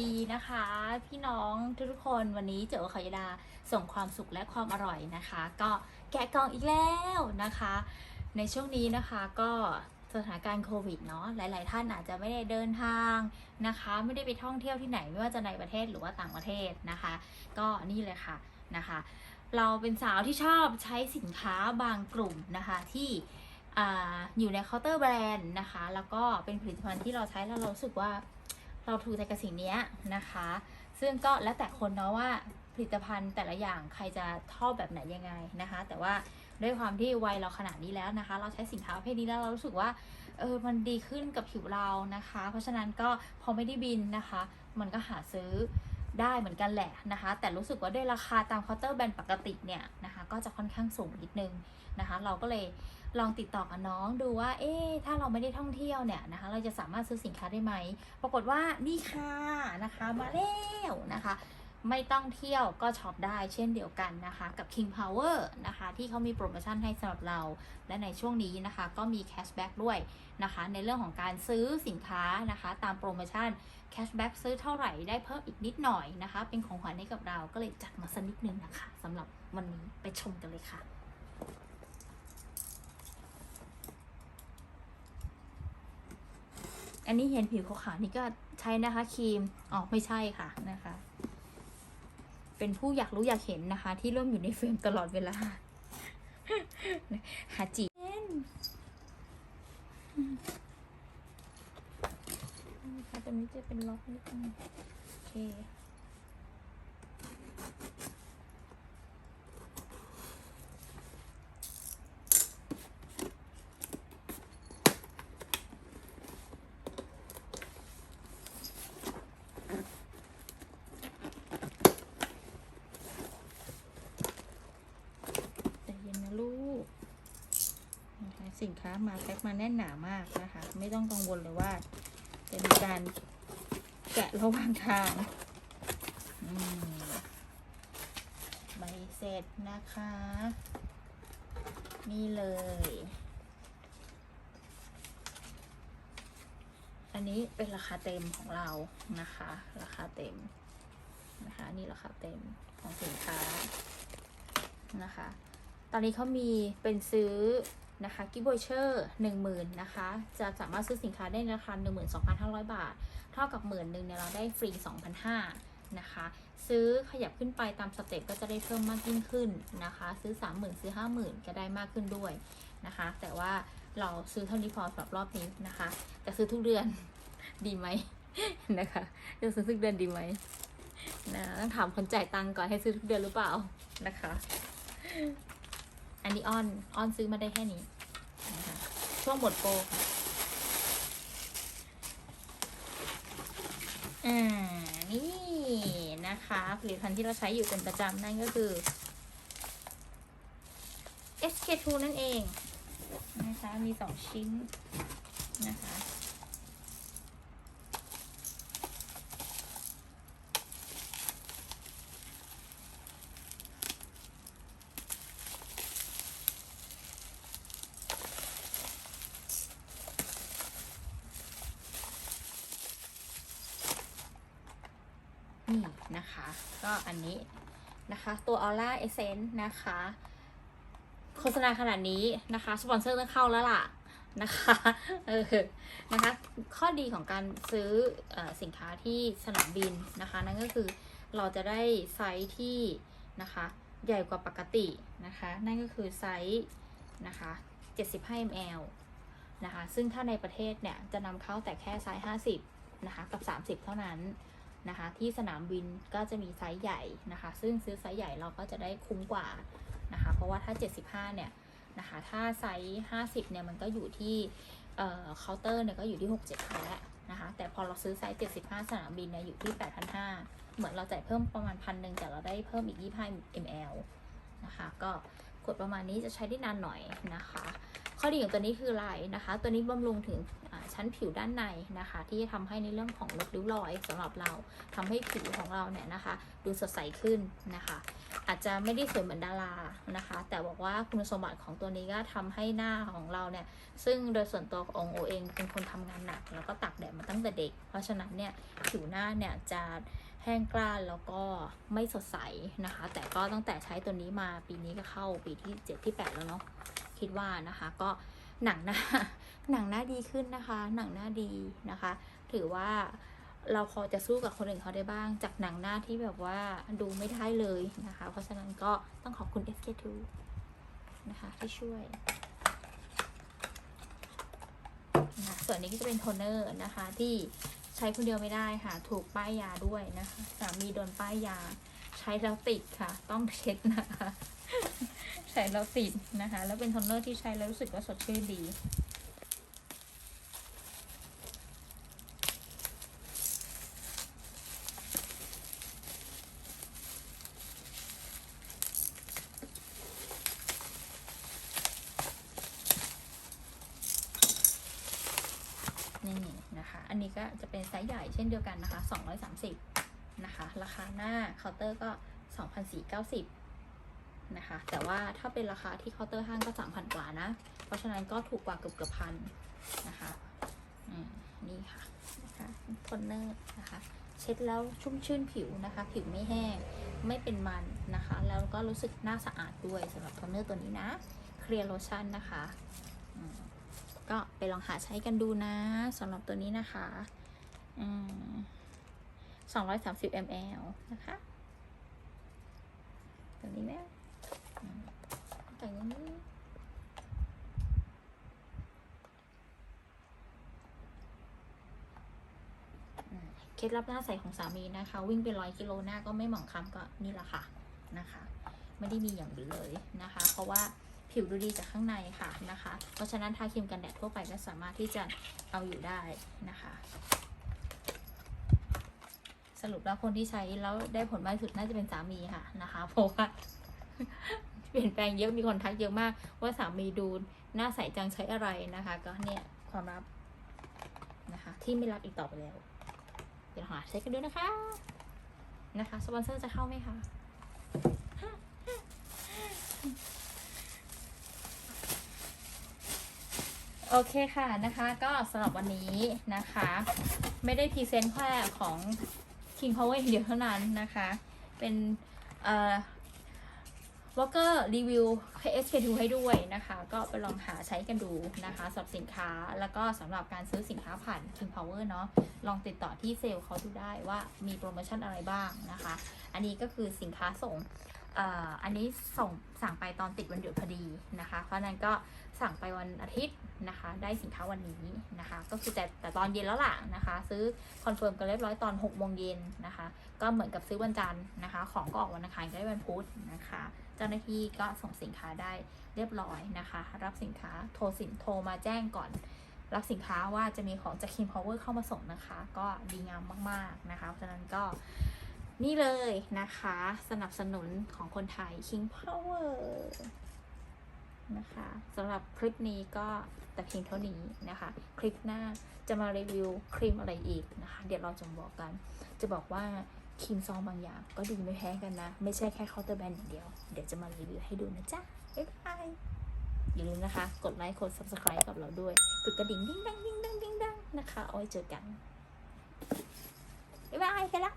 ดีนะคะ พี่น้องทุกๆคนวันนี้เจอขอยดาส่งความสุขและความอร่อยนะคะ ก็แกะกล่องอีกแล้วนะคะ ในช่วงนี้นะคะก็สถานการณ์โควิดเนาะหลาย ๆ ท่านอาจจะไม่ได้เดินทางนะคะ ไม่ได้ไปท่องเที่ยวที่ไหนไม่ว่าจะในประเทศหรือว่าต่างประเทศนะคะ ก็นี่เลยค่ะนะคะ เราเป็นสาวที่ชอบใช้สินค้าบางกลุ่มนะคะที่ออยู่ในเคาน์เตอร์แบรนด์นะคะ แล้วก็เป็นผลิตภัณฑ์ที่เราใช้แล้วเราสึกว่า เราถูกใจกับสิ่งนี้นะคะ ซึ่งก็แล้วแต่คนเนาะว่าผลิตภัณฑ์แต่ละอย่างใครจะชอบแบบไหนยังไงนะคะ แต่ว่าด้วยความที่วัยเราขนาดนี้แล้วนะคะ เราใช้สินค้าประเภทนี้แล้วเรารู้สึกว่าเออมันดีขึ้นกับผิวเรานะคะ เพราะฉะนั้นก็พอไม่ได้บินนะคะ มันก็หาซื้อ ได้เหมือนกันแหละนะคะ แต่รู้สึกว่าด้วยราคาตามเคาน์เตอร์แบรนด์ปกติเนี่ยนะคะ ก็จะค่อนข้างสูงนิดนึงนะคะ เราก็เลยลองติดต่อกับน้องดูว่า เอ๊ะถ้าเราไม่ได้ท่องเที่ยวเนี่ยนะคะ เราจะสามารถซื้อสินค้าได้ไหม ปรากฏว่านี่ค่ะนะคะ มาแล้วนะคะ ไม่ต้องเที่ยวก็ช็อปได้เช่นเดียวกันนะคะ กับ King Power นะคะ ที่เขามีโปรโมชั่นให้สำหรับเรา และในช่วงนี้นะคะ ก็มีแคชแบ็กด้วยนะคะ ในเรื่องของการซื้อสินค้านะคะ ตามโปรโมชั่น แคชแบ็กซื้อเท่าไหร่ได้เพิ่มอีกนิดหน่อยนะคะ เป็นของขวัญให้กับเราก็เลยจัดมาสักนิดนึงนะคะสำหรับวันนี้ไปชมกันเลยค่ะอันนี้เห็นผิวขาวๆนี่ก็ใช้นะคะครีมอ๋อไม่ใช่ค่ะนะคะ เป็นผู้อยากรู้อยากเห็นนะคะ ที่ร่วมอยู่ในเฟรมตลอดเวลาหาจีค่ะตรงนี้ จะเป็นล็อกนิดนึงโอเคใจเย็นนะลูกนะคะสินค้ามาแพ็คมาแน่นหนามากนะคะ ไม่ต้องกังวลเลยว่าจะมีการ แกะระหว่างทางใบเสร็จนะคะ นี่เลย อันนี้เป็นราคาเต็มของเรานะคะ ราคาเต็มนะคะ นี่ราคาเต็มของสินค้านะคะ ตอนนี้เขามีเป็นซื้อ นะคะกิฟต์วอเชอร์หนึ่งหมื่นนะคะ จะสามารถซื้อสินค้าได้ในราคาหนึ่งหมื่นสองพันห้าร้อยบาท เท่ากับหมื่นหนึ่งเนี่ยเราได้ฟรีสองพันห้านะคะ ซื้อขยับขึ้นไปตามสเต็ปก็จะได้เพิ่มมากยิ่งขึ้นนะคะ ซื้อสามหมื่นซื้อห้าหมื่นก็ได้มากขึ้นด้วยนะคะ แต่ว่าเราซื้อเท่านี้พอสำหรับรอบนี้นะคะจะซื้อทุกเดือนดีไหมนะคะจะซื้อทุกเดือนดีไหมนะต้องถามคนจ่ายตังค์ก่อนให้ซื้อทุกเดือนหรือเปล่านะคะ อันนี้อ้อนอ้อนซื้อมาได้แค่นี้นะคะช่วงหมดโปรค่ะอ่านี่นะคะผลิตภัณฑ์ที่เราใช้อยู่เป็นประจำนั่นก็คือ SK2 นั่นเองนะคะมีสองชิ้นนะคะ นี่นะคะ ก็อันนี้นะคะ ตัว Aura Essence นะคะ โฆษณาขนาดนี้นะคะ สปอนเซอร์ต้องเข้าแล้วล่ะนะคะเออนะคะ ข้อดีของการซื้อเออสินค้าที่สนามบินนะคะ นั่นก็คือเราจะได้ไซส์ที่นะคะ ใหญ่กว่าปกตินะคะ นั่นก็คือไซส์นะคะ75 ml นะคะ ซึ่งถ้าในประเทศเนี่ย จะนำเข้าแต่แค่ไซส์50 นะคะ กับ 30 เท่านั้น นะคะ ที่สนามบินก็จะมีไซส์ใหญ่นะคะ ซึ่งซื้อไซส์ใหญ่เราก็จะได้คุ้มกว่านะคะ เพราะว่าถ้า 75 เนี่ยนะคะ ถ้าไซส์ 50 เนี่ยมันก็อยู่ที่เอ่อเคาน์เตอร์เนี่ยก็อยู่ที่ 6 7แล้วนะคะ แต่พอเราซื้อไซส์ 75 สนามบินเนี่ยอยู่ที่ 8,500 เหมือนเราจ่ายเพิ่มประมาณพันหนึ่งแต่เราได้เพิ่มอีก 25 ml นะคะ ก็ขวดประมาณนี้จะใช้ได้นานหน่อยนะคะ ข้อดีของตัวนี้คืออะไรนะคะ ตัวนี้บำรุงถึง ชั้นผิวด้านในนะคะ ที่จะทำให้ในเรื่องของลดริ้วรอยสำหรับเราทำให้ผิวของเราเนี่ยนะคะ ดูสดใสขึ้นนะคะ อาจจะไม่ได้สวยเหมือนดารานะคะ แต่บอกว่าคุณสมบัติของตัวนี้ก็ทำให้หน้าของเราเนี่ย ซึ่งโดยส่วนตัวของโอเองเป็นคนทำงานหนัก แล้วก็ตากแดดมาตั้งแต่เด็ก เพราะฉะนั้นเนี่ยผิวหน้าเนี่ยจะแห้งกร้านแล้วก็ไม่สดใสนะคะ แต่ก็ตั้งแต่ใช้ตัวนี้มาปีนี้ก็เข้าปีที่ 7 ที่ 8 แล้วเนาะคิดว่านะคะก็ หนังหน้าหนังหน้าดีขึ้นนะคะ หนังหน้าดีนะคะ ถือว่าเราพอจะสู้กับคนอื่นเขาได้บ้าง จากหนังหน้าที่แบบว่าดูไม่ได้เลยนะคะ เพราะฉะนั้นก็ต้องขอบคุณ SK2 นะคะที่ช่วยนะส่วนนี้ก็จะเป็นโทนเนอร์นะคะที่ใช้คนเดียวไม่ได้ค่ะ ถูกป้ายยาด้วยนะคะสามีโดนป้ายยา ช้แล้วติดค่ะ ต้องเช็ดนะคะ ใช้แล้วติดนะคะ แล้วเป็นโทนเนอร์ที่ใช้แล้วรู้สึกว่าสดชื่นดีนี่นะคะ อันนี้ก็จะเป็นไซส์ใหญ่เช่นเดียวกันนะคะ 230 นะคะ ราคาหน้าเคาน์เตอร์ก็ 2,490นะคะ แต่ว่าถ้าเป็นราคาที่เคาน์เตอร์ห้างก็ 3,000 กว่านะ เพราะฉะนั้นก็ถูกกว่าเกือบเกือบพันนะคะนี่ค่ะนะคะทนเนอร์นะคะ เช็ดแล้วชุ่มชื่นผิวนะคะ ผิวไม่แห้ง ไม่เป็นมันนะคะ แล้วก็รู้สึกหน้าสะอาดด้วยสำหรับโทนเนอร์ตัวนี้นะเคลียร์โลชั่นนะคะก็ไปลองหาใช้กันดูนะสำหรับตัวนี้นะคะ อืม 230 ml นะคะตัวนี้แม่อืมแต่งนี้อืมเคล็ดลับหน้าใสของสามีนะคะ วิ่งไปร้อยกิโลหน้าก็ไม่หมองคล้ำก็นี่แหละค่ะนะคะ ไม่ได้มีอย่างอื่นเลยนะคะ เพราะว่าผิวดูดีจากข้างในค่ะนะคะ เพราะฉะนั้นทาครีมกันแดดทั่วไปก็สามารถที่จะเอาอยู่ได้นะคะ สรุปแล้วคนที่ใช้แล้วได้ผลมากที่สุดน่าจะเป็นสามีค่ะนะคะเพราะว่าเปลี่ยนแปลงเยอะมีคนทักเยอะมาก ว่าสามีดูหน้าใสจังใช้อะไรนะคะ ก็เนี่ยความลับนะคะ ที่ไม่รับอีกต่อไปแล้ว เดี๋ยวหาใช้กันดูนะคะ นะคะสปอนเซอร์จะเข้าไหมคะโอเคค่ะนะคะก็สำหรับวันนี้นะคะ ไม่ได้พรีเซนต์แค่ของ King Power อย่างเดียวเท่านั้นนะคะ เป็นเอ่อวอลเกอร์รีวิว SK2 ให้ด้วยนะคะ ก็ไปลองหาใช้กันดูนะคะสำหรับสินค้าแล้วก็สำหรับการซื้อสินค้าผ่าน King Power เนาะลองติดต่อที่เซลล์เขาดูได้ว่ามีโปรโมชั่นอะไรบ้างนะคะ อันนี้ก็คือสินค้าส่ง อันนี้ส่งสั่งไปตอนติดวันหยุดพอดีนะคะ เพราะนั้นก็สั่งไปวันอาทิตย์นะคะ ได้สินค้าวันนี้นะคะ ก็คือแต่แต่ตอนเย็นแล้วล่ะนะคะ ซื้อคอนเฟิร์มกันเรียบร้อยตอน6โมงเย็นนะคะ ก็เหมือนกับซื้อวันจันทร์นะคะ ของก็ออกวันอังคารก็ได้วันพุธนะคะ เจ้าหน้าที่ก็ส่งสินค้าได้เรียบร้อยนะคะ รับสินค้าโทรสินโทรมาแจ้งก่อน รับสินค้าว่าจะมีของจาก King Power เข้ามาส่งนะคะ ก็ดีงามมากๆนะคะ เพราะฉะนั้นก็ นี่เลยนะคะ สนับสนุนของคนไทย King Power นะคะสำหรับคลิปนี้ก็แต่เพียงเท่านี้นะคะ คลิปหน้าจะมารีวิวครีมอะไรอีกนะคะ เดี๋ยวเราจะบอกกัน จะบอกว่าครีมซองบางอย่างก็ดีไม่แพ้กันนะ ไม่ใช่แค่เคาน์เตอร์แบรนด์อย่างเดียว เดี๋ยวจะมารีวิวให้ดูนะจ๊ะ บ๊ายบาย อย่าลืมนะคะ กดไลค์ กด subscribe กับเราด้วยกดกระดิ่งดิ้งดังดิ้งดังดิ้งดังนะคะ เอาไว้เจอกัน บ๊ายบายไปละ